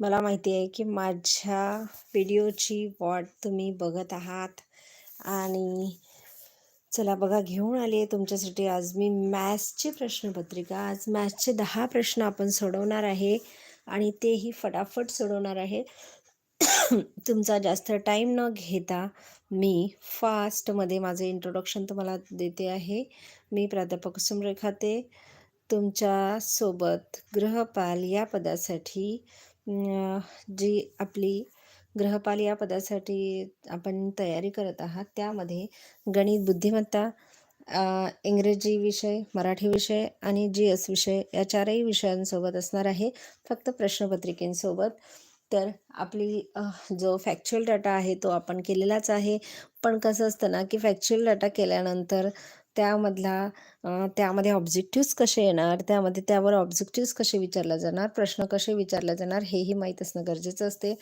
मला माहिती आहे की माझ्या व्हिडिओची वॉट तुम्ही बघत आहात. आणि चला बघा घेऊन आली आहे तुमच्यासाठी आज मी मॅथ्सची प्रश्नपत्रिका. आज मॅथ्सचे दहा प्रश्न आपण सोडवणार आहे आणि तेही फटाफट सोडवणार आहे. तुमचा जास्त टाईम न घेता मी फास्टमध्ये माझं इंट्रोडक्शन तुम्हाला देते आहे. मी प्राध्यापक सुमरेखाते तुमच्यासोबत गृहपाल या पदासाठी जी आपली ग्रहपाल या पदासाठी आपण तयारी करत आहात त्यामध्ये गणित बुद्धिमत्ता इंग्रजी विषय मराठी विषय आणि जी एस विषय या चारही विषयांसोबत असणार आहे. फक्त प्रश्नपत्रिकेंसोबत. तर आपली जो फॅक्च्युअल डाटा आहे तो आपण केलेलाच आहे. पण कसं असतं ना की फॅक्च्युअल डाटा केल्यानंतर त्यामधला त्यामध्ये ऑब्जेक्टिव्स कसे येणार? त्यामध्ये त्यावर ऑब्जेक्टिव्स कसे विचारले जाणार? प्रश्न कसे विचारले जाणार? हेही माहीत असणं गरजेचं असते.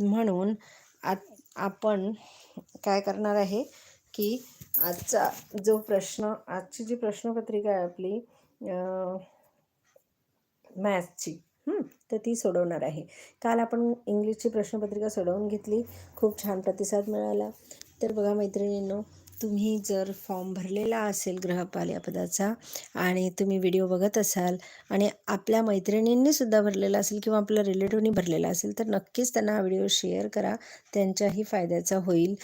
म्हणून आत आपण काय करणार आहे की आजचा जो प्रश्न आजची जी प्रश्नपत्रिका आहे आपली मॅथ्सची तर ती सोडवणार आहे. काल आपण इंग्लिशची प्रश्नपत्रिका सोडवून घेतली. खूप छान प्रतिसाद मिळाला. तर बघा मैत्रिणींनो तुम्ही जर फॉर्म भरलेला असेल गृहपाल पदाचा आणि तुम्ही व्हिडिओ बघत असाल आणि आपल्या मैत्रिणींनीसुद्धा भरलेला असेल किंवा आपल्या रिलेटिव्हनी भरलेला असेल तर नक्कीच त्यांना हा व्हिडिओ शेअर करा. त्यांच्याही फायद्याचा होईल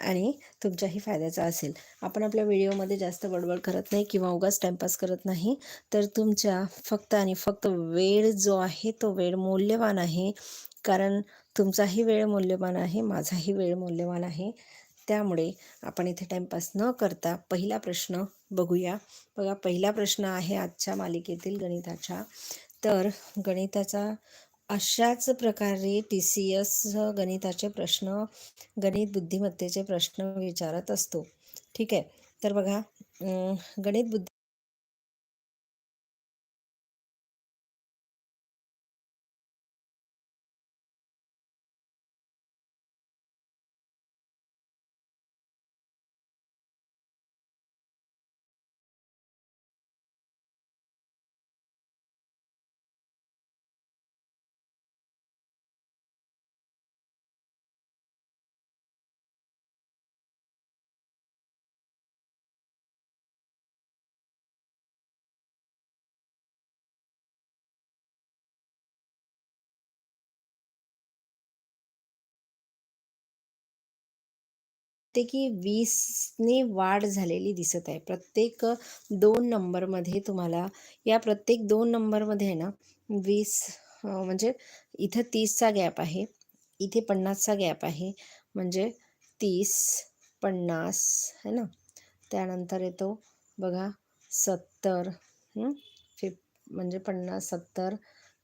आणि तुमच्याही फायद्याचा असेल. आपण आपल्या व्हिडिओमध्ये जास्त बडबड करत नाही किंवा उगाच टाईमपास करत नाही तर तुमच्या फक्त आणि फक्त वेळ जो आहे तो वेळ मौल्यवान आहे. कारण तुमचाही वेळ मौल्यवान आहे माझाही वेळ मौल्यवान आहे. त्यामुळे आपण इथे टाईमपास न करता पहिला प्रश्न बघूया. बघा पहिला प्रश्न आहे आजच्या मालिकेतील गणिताच्या तर गणिताचा अशाच प्रकारे टी सी एस गणिताचे प्रश्न गणित बुद्धिमत्तेचे प्रश्न विचारत असतो. ठीक आहे? तर बघा गणित बुद्धी प्रत्येकी वीसने वाढ झालेली दिसत आहे. प्रत्येक दोन नंबरमध्ये तुम्हाला या प्रत्येक दोन नंबरमध्ये आहे ना वीस म्हणजे इथं तीसचा गॅप आहे इथे पन्नासचा गॅप आहे म्हणजे तीस पन्नास है ना? त्यानंतर येतो बघा सत्तर फिफ म्हणजे पन्नास सत्तर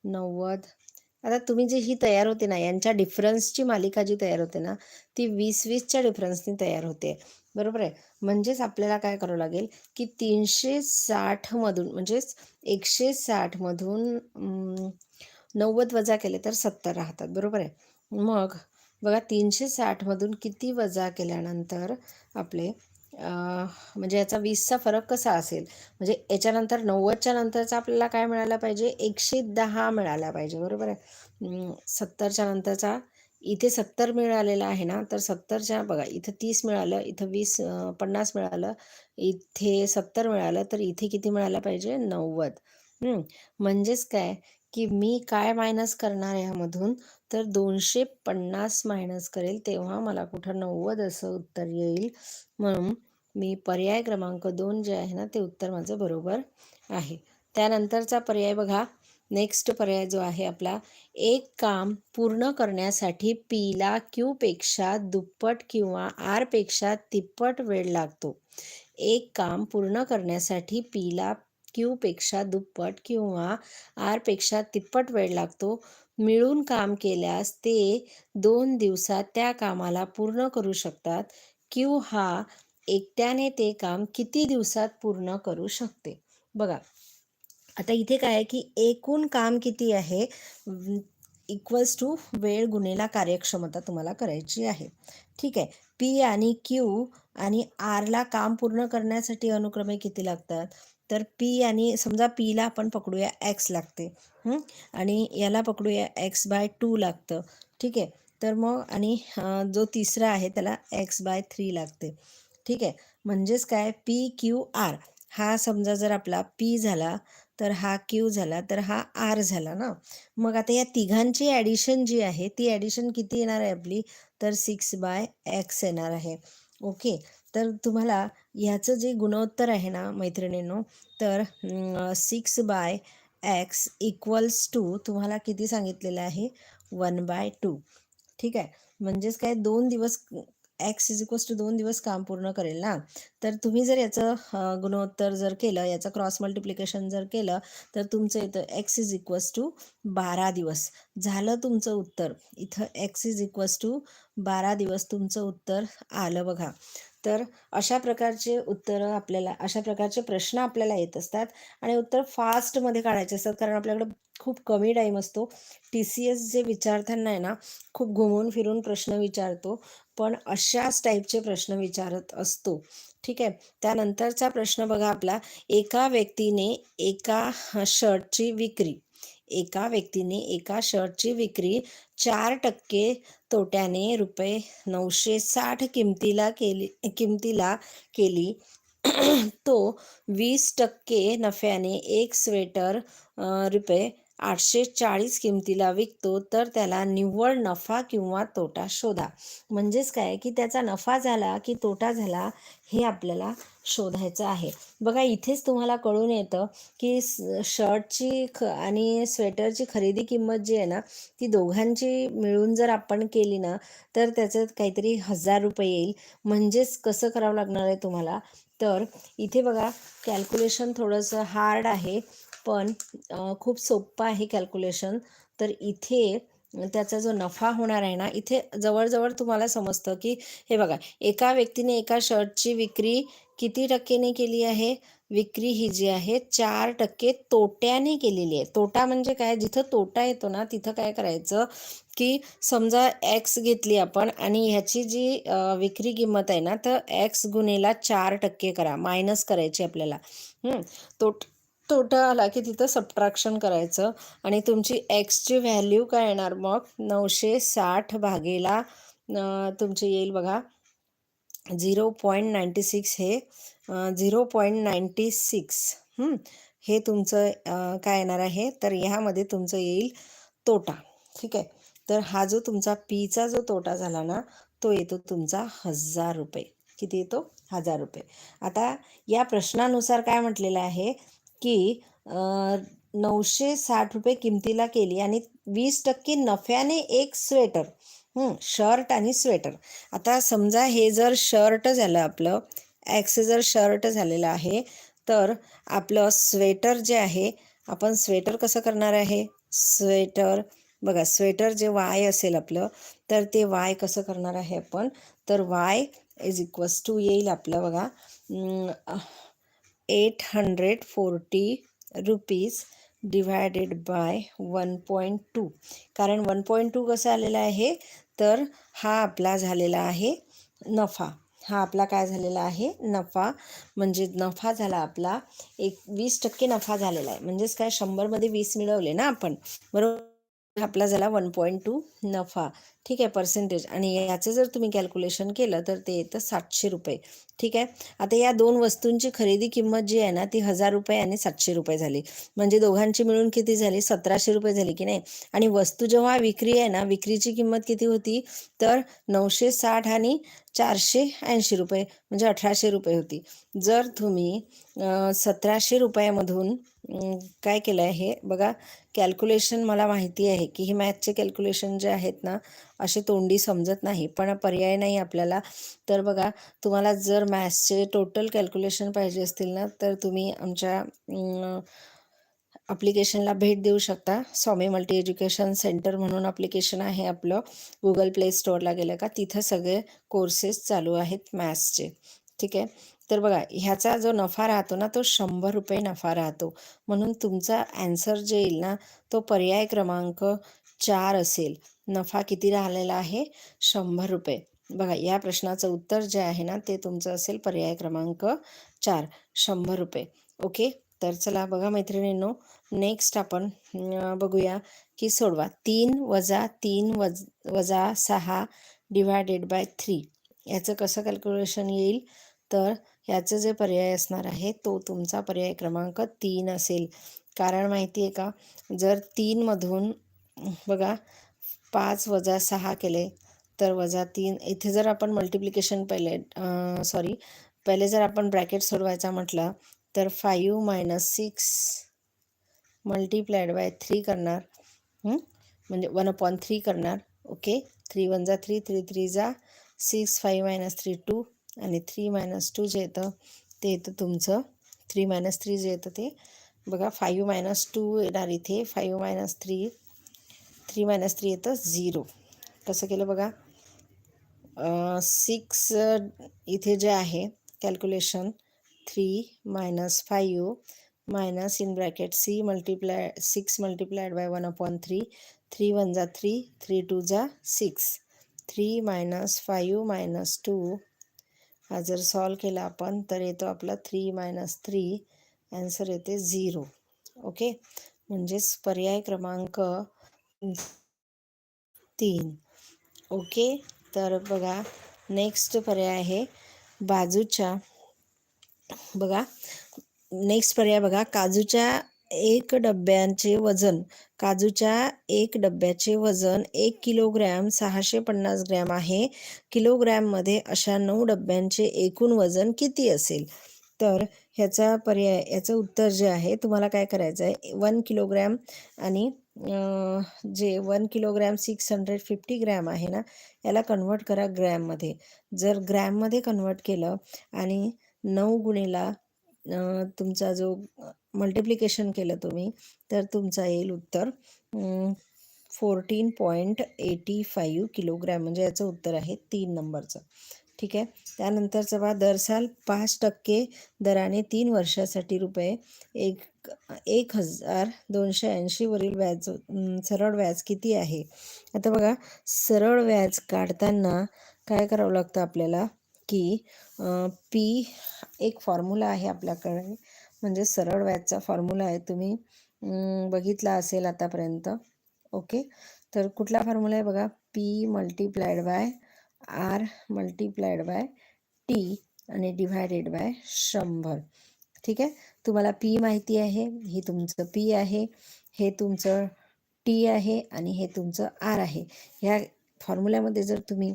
नव्वद आता तुम्ही जी ही तयार होते ना यांच्या डिफरन्सची मालिका जी तयार होते ना ती वीस वीसच्या डिफरन्सनी तयार होते. बरोबर आहे? म्हणजेच आपल्याला काय करावं लागेल की तीनशे साठमधून म्हणजेच एकशे साठमधून नव्वद वजा केले तर सत्तर राहतात. बरोबर आहे? मग बघा तीनशे साठमधून किती वजा केल्यानंतर आपले म्हणजे याचा वीसचा फरक कसा असेल? म्हणजे याच्यानंतर नव्वदच्या नंतरचा आपल्याला काय मिळाला पाहिजे? एकशे दहा मिळाला पाहिजे बरोबर आहे? सत्तरच्या नंतरचा इथे सत्तर मिळालेला आहे ना तर सत्तरच्या बघा इथं तीस मिळालं इथं वीस पन्नास मिळालं इथे सत्तर मिळालं तर इथे किती मिळाला पाहिजे? नव्वद. म्हणजेच काय? की मी काय मायनस करणार यामधून? तर दोनशे पन्नास मायनस करेल तेव्हा मला कुठं नव्वद असं उत्तर येईल. म्हणून मी पर्याय क्रमांक दोन जे आहे ना ते उत्तर माझं बरोबर आहे. त्यानंतरचा पर्याय बघा. नेक्स्ट पर्याय जो आहे आपला एक काम पूर्ण करण्यासाठी पीला क्यूपेक्षा दुप्पट किंवा आरपेक्षा तिप्पट वेळ लागतो. एक काम पूर्ण करण्यासाठी पीला क्यूपेक्षा दुप्पट किंवा आरपेक्षा तिप्पट वेळ लागतो. मिळून काम केल्यास ते दोन दिवसात त्या कामाला पूर्ण करू शकतात. क्यू हा एकट्याने ते काम किती दिवसात पूर्ण करू शकते? बघा आता इथे काय आहे की एकूण काम किती आहे? इक्वल्स टू वेळ गुन्हेला कार्यक्षमता तुम्हाला करायची आहे. ठीक आहे. पी आणि क्यू आणि आरला काम पूर्ण करण्यासाठी अनुक्रमे किती लागतात? तर पी आणि समजा पीला आपण पकडूया एक्स लागते. आणि याला पकडूया एक्स बाय टू लागतं. ठीक आहे. तर मग आणि जो तिसरा आहे त्याला एक्स बाय थ्री लागते. ठीक आहे. म्हणजेच काय? P Q R. हा समजा जर आपला पी झाला तर हा क्यू झाला तर हा आर झाला ना? मग आता या तिघांची ॲडिशन जी आहे ती ॲडिशन किती येणार आहे आपली? तर सिक्स बाय एक्स येणार आहे. ओके तर तुम्हाला ह्याचं जे गुणोत्तर आहे ना मैत्रिणींनो तर six by X equals two तुम्हाला किती सांगितलेलं आहे? वन बाय टू ठीक आहे? म्हणजेच काय? दोन दिवस एक्स इज इक्वल्स टू दोन दिवस काम पूर्ण करेल ना? तर तुम्ही जर याचं गुणोत्तर जर केलं याचं क्रॉस मल्टिप्लिकेशन जर केलं तर तुमचं इथं एक्स इज इक्वल्स टू बारा दिवस. झालं तुमचं उत्तर. इथं एक्स इज इक्वल्स टू बारा दिवस तुमचं उत्तर आलं बघा. तर अशा प्रकारचे उत्तरं आपल्याला अशा प्रकारचे प्रश्न आपल्याला येत असतात. आणि उत्तर फास्टमध्ये काढायचे असतात कारण आपल्याकडं खूप कमी टाईम असतो. टी सी एस जे विचारताना आहे ना खूप घुमून फिरून प्रश्न विचारतो. पण अशाच टाईपचे प्रश्न विचारत असतो. ठीक आहे? त्यानंतरचा प्रश्न बघा आपला. एका व्यक्तीने एका शर्टची विक्री. एका व्यक्तीने एका शर्टची विक्री चार टक्के तोट्याने रुपये नऊशे साठ किमतीला केली किमतीला केली. तो वीस टक्के नफ्याने एक स्वेटर रुपये आठशे चाळीस किमतीला विकतो तर त्याला निव्वळ नफा किंवा तोटा शोधा. म्हणजेच काय? की त्याचा नफा झाला की तोटा झाला हे आपल्याला शोधायचं आहे. बघा इथेच तुम्हाला कळून येतं की शर्टची ख आणि स्वेटरची खरेदी किंमत जी आहे ना ती दोघांची मिळून जर आपण केली ना तर त्याच्यात काहीतरी हजार रुपये येईल. म्हणजेच कसं करावं लागणार आहे तुम्हाला? तर इथे बघा कॅल्क्युलेशन थोडंसं हार्ड आहे. पण खूप सोपं आहे कॅल्क्युलेशन तर इथे त्याचा जो नफा होणार आहे ना इथे जवळजवळ तुम्हाला समजतं की हे बघा एका व्यक्तीने एका शर्टची विक्री किती टक्केने केली आहे? विक्री ही जी आहे चार टक्के तोट्याने केलेली आहे. तोटा म्हणजे काय? जिथं तोटा येतो ना तिथं काय करायचं की समजा एक्स घेतली आपण आणि ह्याची जी विक्री किंमत आहे ना तर एक्स गुणेला चार टक्के करा मायनस करायची आपल्याला. तोट तोटा आला की तिथं सबट्रॅक्शन करायचं. आणि तुमची एक्सची व्हॅल्यू काय येणार मग? नऊशे साठ भागेला तुमची येईल बघा झिरो पॉईंट नाईंटी सिक्स हे झिरो पॉईंट नाईंटी सिक्स. हे तुमचं काय येणार आहे? तर ह्यामध्ये तुमचं येईल तोटा. ठीक आहे? तर हा जो तुमचा पीचा जो तोटा झाला ना तो येतो तुमचा हजार रुपये. किती येतो? हजार रुपये. आता या प्रश्नानुसार काय म्हटलेलं आहे? की नऊशे साठ रुपये किमतीला केली आणि वीस टक्के नफ्याने एक स्वेटर शर्ट आणि स्वेटर. आता समजा हे जर शर्ट झालं आपलं ॲक्स जर शर्ट झालेलं आहे तर आपलं स्वेटर जे आहे आपण स्वेटर कसं करणार आहे? स्वेटर बघा स्वेटर जे वाय असेल आपलं तर ते वाय कसं करणार आहे आपण? तर वाय इज इक्वल्स टू येईल आपलं बघा. Eight hundred forty rupees divided by one point two. कारण वन पॉईंट टू कसं आलेलं आहे? तर हा आपला झालेला आहे नफा. हा आपला काय झालेला आहे? नफा. म्हणजे नफा झाला आपला एक वीस टक्के नफा झालेला आहे. म्हणजेच काय? शंभरमध्ये वीस मिळवले ना आपण. बरोबर? आपला झाला वन पॉईंट टू नफा. ठीक आहे पर्सेंटेज आणि याचं जर तुम्ही कॅल्क्युलेशन केलं तर ते येतं सातशे रुपये. ठीक आहे? आता या दोन वस्तूंची खरेदी किंमत जी आहे ना ती हजार रुपये आणि सातशे रुपये झाली. म्हणजे दोघांची मिळून किती झाली? सतराशे रुपये झाली की नाही? आणि वस्तू जेव्हा विक्री आहे ना विक्रीची किंमत किती होती? तर नऊशे साठ आणि चारशे ऐंशी रुपये म्हणजे अठराशे रुपये होती. जर तुम्ही सतराशे रुपयामधून काय केलं आहे हे? बघा कॅल्क्युलेशन मला माहिती आहे की हे मॅथचे कॅल्क्युलेशन जे आहेत ना असे तोंडी समजत नाही पण पर्याय नाही आपल्याला. तर बघा तुम्हाला जर मॅथ्सचे टोटल कॅल्क्युलेशन पाहिजे असतील ना तर तुम्ही आमच्या अप्लिकेशनला भेट देऊ शकता. स्वामी मल्टी एज्युकेशन सेंटर म्हणून अप्लिकेशन आहे आपलं. गुगल प्ले स्टोअरला गेलं का तिथं सगळे कोर्सेस चालू आहेत मॅथ्सचे ठीक आहे? तर बघा ह्याचा जो नफा राहतो ना तो शंभर रुपये नफा राहतो. म्हणून तुमचा ॲन्सर जे येईल ना तो पर्याय क्रमांक चार असेल. नफा किती राहिलेला आहे? शंभर रुपये. बघा या प्रश्नाचं उत्तर जे आहे ना ते तुमचं असेल पर्याय क्रमांक चार शंभर रुपये. ओके? तर चला बघा मैत्रिणींनो नेक्स्ट आपण बघूया की सोडवा. तीन वजा तीन वज वजा सहा डिवायडेड बाय थ्री याचं कसं कॅल्क्युलेशन येईल? तर याचं जे पर्याय असणार आहे तो तुमचा पर्याय क्रमांक तीन असेल. कारण माहिती आहे का जर तीनमधून बघा पाच वजा सहा केले तर वजा तीन इथे जर आपण मल्टिप्लिकेशन पहिले सॉरी पहिले जर आपण ब्रॅकेट सोडवायचा म्हटलं तर five minus six multiplied by three करणार म्हणजे वन अपॉन थ्री करणार ओके थ्री वन जा थ्री थ्री थ्री जा six five minus three two आणि थ्री मायनस टू जे येतं ते येतं तुमचं. थ्री मायनस थ्री जे येतं ते. बघा फाईव्ह मायनस टू येणार इथे. Five minus three three minus three येतं झिरो कसं केलं बघा? सिक्स इथे जे आहे calculation three minus five minus in bracket C multiply six multiplied by one upon three three one जा थ्री थ्री टू जा six three minus five minus two हा जर सॉल्व केला आपण तर येतो आपला थ्री मायनस थ्री ॲन्सर येते झिरो ओके म्हणजेच पर्याय क्रमांक तीन. ओके तर बघा नेक्स्ट पर्याय आहे बाजूच्या. बघा नेक्स्ट पर्याय बघा काजूच्या एक डब्यांचे वजन काजूच्या एक डब्याचे वजन एक किलोग्रॅम सहाशे पन्नास ग्रॅम आहे. किलोग्रॅममध्ये अशा नऊ डब्यांचे एकूण वजन किती असेल? तर ह्याचा पर्याय याचं उत्तर जे आहे तुम्हाला काय करायचं आहे? वन किलोग्रॅम आणि जे one kilogram six hundred fifty gram आहे ना याला कन्वर्ट करा ग्रॅममध्ये. जर ग्रॅममध्ये कन्वर्ट केलं आणि नऊ गुणीला तुमचा जो मल्टिप्लिकेशन केलं तुम्ही तर तुमचा येईल उत्तर fourteen point eighty five kilogram म्हणजे याचं उत्तर आहे तीन नंबरचं. ठीक आहे? त्यानंतरचं बा दर साल पाच टक्के दराने तीन वर्षासाठी रुपये एक एक हजार दोनशे ऐंशीवरील व्याज सरळ व्याज किती आहे? आता बघा सरळ व्याज काढताना काय करावं लागतं आपल्याला? की पी एक फॉर्म्युला आहे आपल्याकडे. म्हणजे सरळ व्याजचा फॉर्म्युला आहे. तुम्ही बघितला असेल आतापर्यंत. ओके तर कुठला फॉर्म्युला आहे बघा? P multiplied by R multiplied by T आणि डिव्हायडेड बाय शंभर. ठीक आहे? तुम्हाला पी माहिती आहे. हे तुमचं पी आहे. हे तुमचं टी आहे आणि हे तुमचं आर आहे. ह्या फॉर्म्युल्यामध्ये जर तुम्ही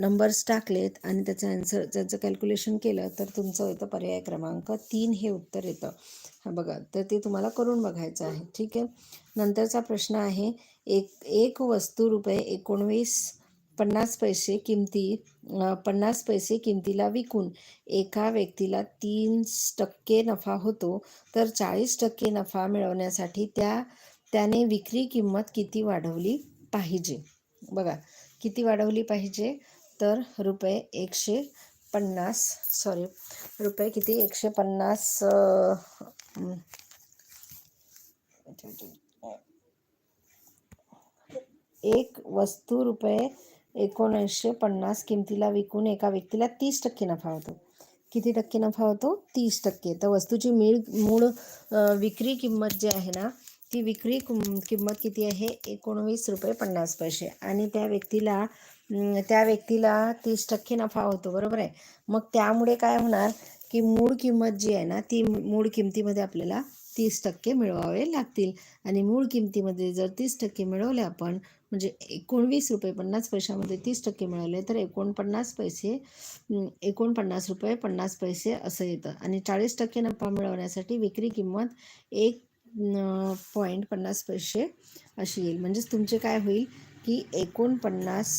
नंबर्स टाकलेत आणि त्याचं आन्सर त्याचं कॅल्क्युलेशन केलं तर तुमचं येतं पर्याय क्रमांक तीन हे उत्तर येतं. हा बघा तर ते तुम्हाला करून बघायचं आहे. ठीक आहे? नंतरचा प्रश्न आहे एक एक वस्तू रुपये एकोणवीस पन्नास पैसे किमती पन्नास पैसे किमतीला विकून एका व्यक्तीला तीन टक्के नफा होतो तर चाळीस टक्के नफा मिळवण्यासाठी त्या त्याने विक्री किंमत किती वाढवली पाहिजे? बघा किती वाढवली पाहिजे? तर रुपये एकशे पन्नास सॉरी रुपये किती? एकशे पन्नास एक वस्तू रुपये एकोणीसशे पन्नास किमतीला विकून एका व्यक्तीला तीस टक्के नफा होतो. किती टक्के नफा होतो? तीस टक्के. तर वस्तूची मीळ मूळ विक्री किंमत जी आहे ना ती विक्री किंमत किती आहे? एकोणवीस रुपये पन्नास पैसे. आणि त्या व्यक्तीला त्या व्यक्तीला तीस टक्के नफा होतो बरोबर आहे? मग त्यामुळे काय होणार की मूळ किंमत जी आहे ना ती मूळ किमतीमध्ये आपल्याला तीस टक्के मिळवावे लागतील. आणि मूळ किमतीमध्ये जर तीस टक्के मिळवले आपण म्हणजे एकोणवीस रुपये पन्नास पैशामध्ये तीस टक्के मिळवले तर एकोणपन्नास पैसे एकोणपन्नास रुपये पन्नास पैसे असं येतं. आणि चाळीस टक्के नफा मिळवण्यासाठी विक्री किंमत एक पॉईंट पन्नास पैसे अशी येईल. म्हणजेच तुमचे काय होईल? की एकोणपन्नास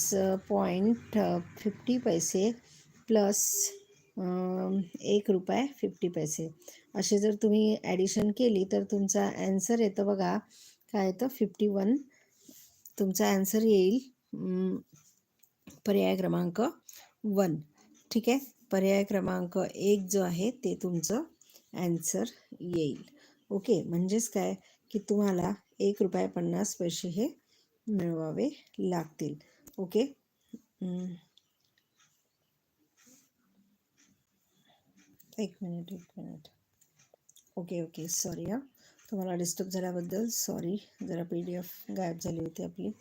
पॉईंट फिफ्टी पैसे प्लस एक रुपये फिफ्टी पैसे. असे जर तुम्ही ॲडिशन केली तर तुमचा ॲन्सर येतं बघा. काय येतं? फिफ्टी वन तुमचा ॲन्सर येईल पर्याय क्रमांक वन ठीक आहे? पर्याय क्रमांक एक जो आहे ते तुमचं ॲन्सर येईल. ओके म्हणजेच काय? की तुम्हाला एक रुपये पन्नास पैसे हे मिळवावे लागतील. ओके एक मिनिट एक मिनिट ओके ओके सॉरी हां. तुम्हाला डिस्टर्ब झाल्याबद्दल सॉरी जरा पी डी एफ गायब झाली होती आपली.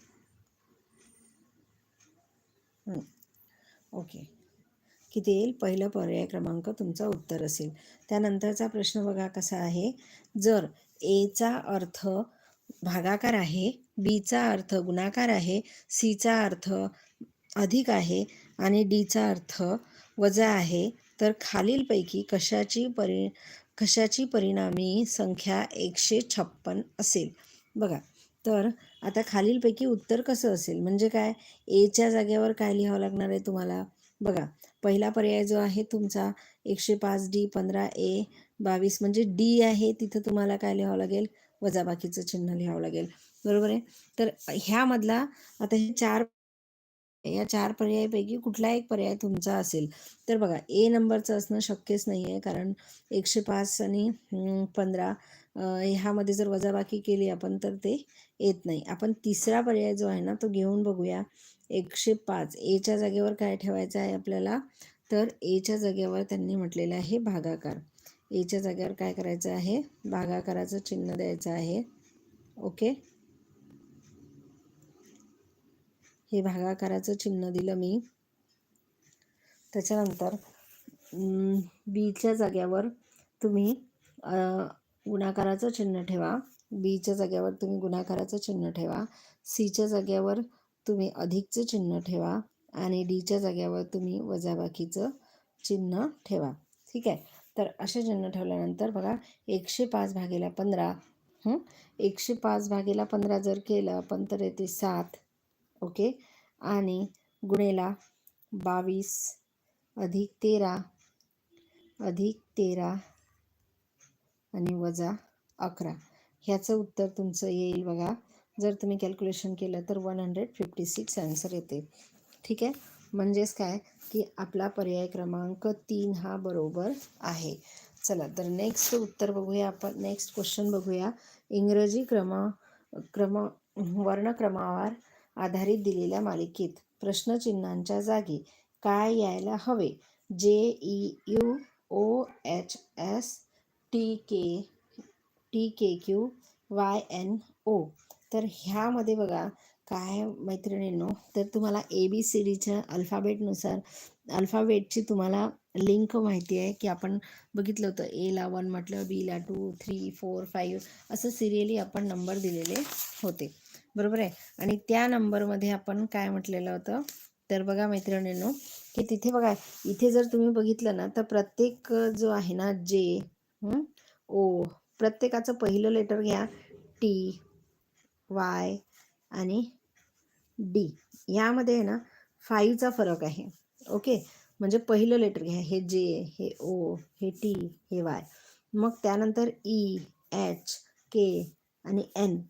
ओके किती येईल? पहिलं पर्याय क्रमांक तुमचा उत्तर असेल. त्यानंतरचा प्रश्न बघा कसा आहे. जर एचा अर्थ भागाकार आहे बीचा अर्थ गुणाकार आहे सीचा अर्थ अधिक आहे आणि डीचा अर्थ वजा आहे. तर खालीलपैकी कशाची परि कशाची परिणामी संख्या एकशे छप्पन असेल? बघा तर आता खालीलपैकी उत्तर कसं असेल? म्हणजे काय? एच्या जागेवर काय लिहावं लागणार आहे तुम्हाला? बघा पहिला पर्याय जो आहे तुमचा एकशे पाच डी पंधरा ए बावीस म्हणजे डी आहे तिथं तुम्हाला काय लिहावं लागेल? वजाबाकीचं चिन्ह लिहावं लागेल. बरोबर आहे? तर ह्यामधला आता हे चार या चार पर्यायापैकी कुठला एक पर्याय तुमचा असेल? तर बघा ए नंबरचं असणं शक्यच नाही आहे कारण एकशे पाच आणि पंधरा ह्यामध्ये जर वजाबाकी केली आपण तर ते येत नाही. आपण तिसरा पर्याय जो आहे ना तो घेऊन बघूया. एकशे पाच. एच्या जागेवर काय ठेवायचं आहे आपल्याला? तर एच्या जागेवर त्यांनी म्हटलेलं आहे भागाकार. एच्या जागेवर काय करायचं आहे? भागाकाराचं चिन्ह द्यायचं आहे. ओके? हे भागाकाराचं चिन्ह दिलं मी. त्याच्यानंतर बीच्या जाग्यावर तुम्ही गुणाकाराचं चिन्ह ठेवा. बीच्या जाग्यावर तुम्ही गुणाकाराचं चिन्ह ठेवा. सीच्या जाग्यावर तुम्ही अधिकचं चिन्ह ठेवा. आणि डीच्या जाग्यावर तुम्ही वजाबाकीचं चिन्ह ठेवा. ठीक आहे? तर असे चिन्ह ठेवल्यानंतर बघा एकशे पाच भागेला पंधरा एकशे पाच भागेला पंधरा जर केलं आपण तर येते सात ओके? आणि गुणेला बावीस अधिक तेरा अधिक तेरा आणि वजा अकरा. ह्याचं उत्तर तुमचं येईल बघा. जर तुम्ही कॅल्क्युलेशन केलं तर one hundred fifty six answer येते. ठीक आहे? म्हणजेच काय? की आपला पर्याय क्रमांक तीन हा बरोबर आहे. चला तर नेक्स्ट उत्तर बघूया आपण. नेक्स्ट क्वेश्चन बघूया. इंग्रजी क्रम क्रम वर्णक्रमावर आधारित दिलेल्या मालिकेत प्रश्नचिन्हांच्या जागी काय यायला हवे? जे E U O H S T K T K Q Y N O तर ह्यामध्ये बघा काय मैत्रिणींनो? तर तुम्हाला ए बी सी डीच्या अल्फाबेटनुसार अल्फाबेटची तुम्हाला लिंक माहिती आहे की आपण बघितलं होतं एला वन म्हटलं बीला टू थ्री फोर फाईव्ह असं सिरियली आपण नंबर दिलेले होते. बरोबर आहे? आणि त्या नंबरमध्ये आपण काय म्हटलेलं होतं? तर बघा मैत्रिणींनो की तिथे बघा इथे जर तुम्ही बघितलं ना तर प्रत्येक जो आहे ना जे ओ प्रत्येकाचं पहिलं लेटर घ्या टी वाय आणि डी. यामध्ये आहे ना फाईव्हचा फरक आहे. ओके म्हणजे पहिलं लेटर घ्या. हे जे हे ओ हे टी हे वाय मग त्यानंतर ई एच के आणि एन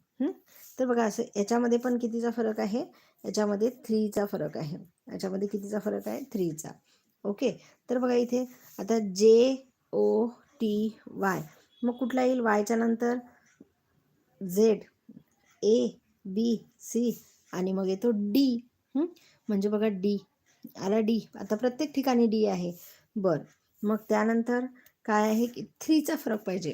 तर बघा असं याच्यामध्ये पण कितीचा फरक आहे? याच्यामध्ये थ्रीचा फरक आहे. याच्यामध्ये कितीचा फरक आहे? थ्रीचा ओके तर बघा इथे आता जे ओ टी वाय मग कुठला येईल? वायच्या नंतर झेड ए बी सी आणि मग येतो डी म्हणजे बघा डी आला डी आता प्रत्येक ठिकाणी डी आहे. बरं. मग त्यानंतर काय आहे की थ्रीचा फरक पाहिजे.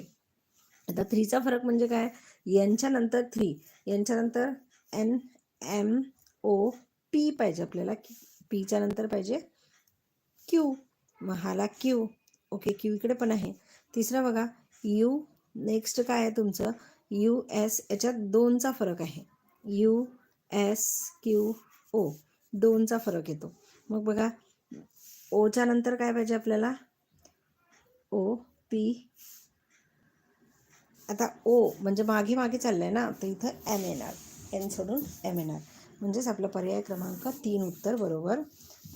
आता थ्रीचा फरक म्हणजे काय? यांच्यानंतर थ्री यांच्यानंतर एन एम ओ पी पाहिजे आपल्याला. पीच्या नंतर पाहिजे क्यू मग हाला क्यू ओके क्यू इकडे पण आहे. तिसरा बघा. यू नेक्स्ट काय आहे तुमचं? यू एस याच्यात दोनचा फरक आहे. यू एस क्यू ओ दोनचा फरक येतो. मग बघा ओच्या नंतर काय पाहिजे आपल्याला? ओ पी आता ओ म्हणजे मागे मागे चाललं आहे ना तर इथं एम येणार. एन सोडून एम येणार. म्हणजेच आपला पर्याय क्रमांक तीन उत्तर बरोबर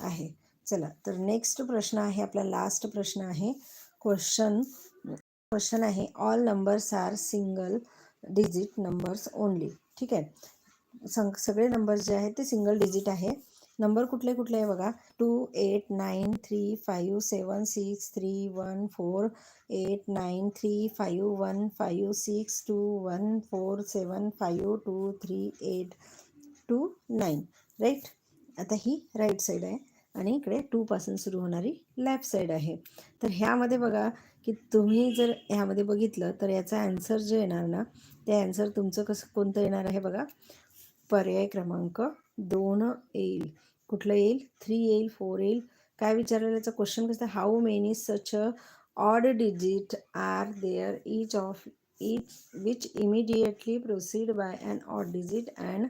आहे. चला तर नेक्स्ट प्रश्न आहे आपला लास्ट प्रश्न आहे. क्वेश्चन क्वेश्चन आहे all numbers are single digit numbers only ठीक आहे? संग सगळे नंबर जे आहेत ते सिंगल डिजिट आहे. नंबर कुठले कुठले आहे बघा? Two eight nine three five seven six three one four eight nine three five one five six two one four seven five two three eight two nine right आता ही right side आहे आणि इकडे टूपासून सुरू होणारी लेफ्ट साईड आहे. तर ह्यामध्ये बघा की तुम्ही जर ह्यामध्ये बघितलं तर याचा ॲन्सर जे येणार ना ते ॲन्सर तुमचं कसं कोणतं येणार आहे बघा? पर्याय क्रमांक दोन येईल. कुठलं येईल? थ्री येईल फोर येईल. काय विचारलेलं याचा क्वेश्चन कसं? How many such a odd digit are there each of each which immediately proceed by an odd digit and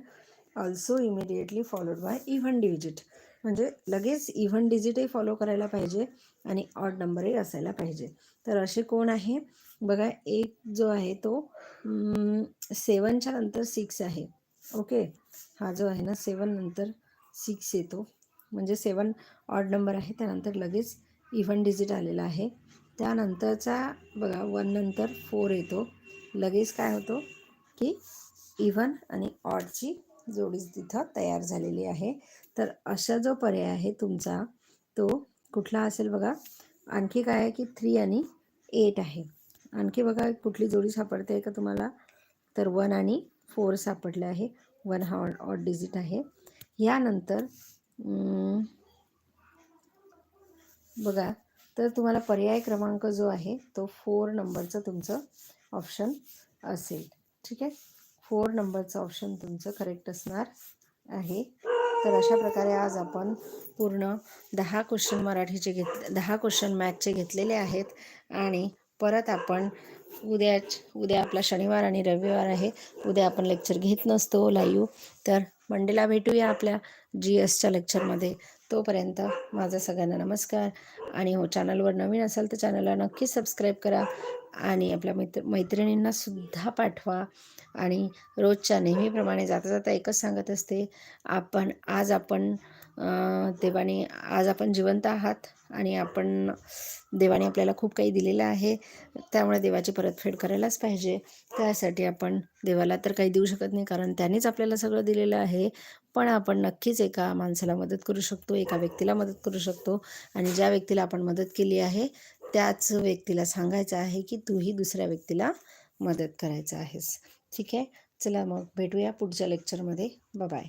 also immediately followed by even digit म्हणजे लगेच इव्हन डिजिटही फॉलो करायला पाहिजे आणि ऑड नंबरही असायला पाहिजे. तर असे कोण आहे? बघा एक जो आहे तो सेवनच्या नंतर सिक्स आहे. ओके. हा जो आहे ना सेवन नंतर सिक्स येतो. म्हणजे सेवन ऑड नंबर आहे त्यानंतर लगेच इव्हन डिजिट आलेला आहे. त्यानंतरचा बघा वन नंतर फोर येतो. लगेच काय होतो की इव्हन आणि ऑडची जोडीच तिथं तयार झालेली आहे. तर असा जो पर्याय आहे तुमचा तो कुठला असेल बघा. आणखी काय आहे की थ्री आणि एट आहे. आणखी बघा कुठली जोडी सापडते का तुम्हाला? तर वन आणि फोर सापडले आहे. वन हा ऑड ऑड डिजिट आहे. यानंतर बघा तर तुम्हाला पर्याय क्रमांक जो आहे तो फोर नंबरचं तुमचं ऑप्शन असेल. ठीक आहे? फोर नंबरचं ऑप्शन तुमचं करेक्ट असणार आहे. तर अशा प्रकारे आज आपण पूर्ण दहा क्वेश्चन मराठीचे घेत दहा क्वेश्चन मॅथचे घेतलेले आहेत. आणि परत आपण उद्याच उद्या आपला शनिवार आणि रविवार आहे. उद्या आपण लेक्चर घेत नसतो लाईव्ह तर मंडेला भेटूया आपल्या जी एसच्या लेक्चरमध्ये तोपर्यंत माझा सगळ्यांना नमस्कार. आणि हो चॅनलवर नवीन असाल तर चॅनलला नक्की सबस्क्राईब करा. आणि आपल्या मैत्र मैत्रिणींनासुद्धा पाठवा. आणि रोजच्या नेहमीप्रमाणे जाता जाता एकच सांगत असते. आपण आज आपण देवाने आज आपण जिवंत आहात आणि आपण देवाने आपल्याला खूप काही दिलेलं आहे त्यामुळे देवाची परतफेड करायलाच पाहिजे. त्यासाठी आपण देवाला तर काही देऊ शकत नाही कारण त्यानेच आपल्याला सगळं दिलेलं आहे. पण आपण नक्कीच एका माणसाला मदत करू शकतो एका व्यक्तीला मदत करू शकतो आणि ज्या व्यक्तीला आपण मदत केली आहे त्याच व्यक्तीला सांगायचं आहे की तूही दुसऱ्या व्यक्तीला मदत करायचं आहेस. ठीक आहे? चला मग भेटूया पुढच्या लेक्चरमध्ये बाय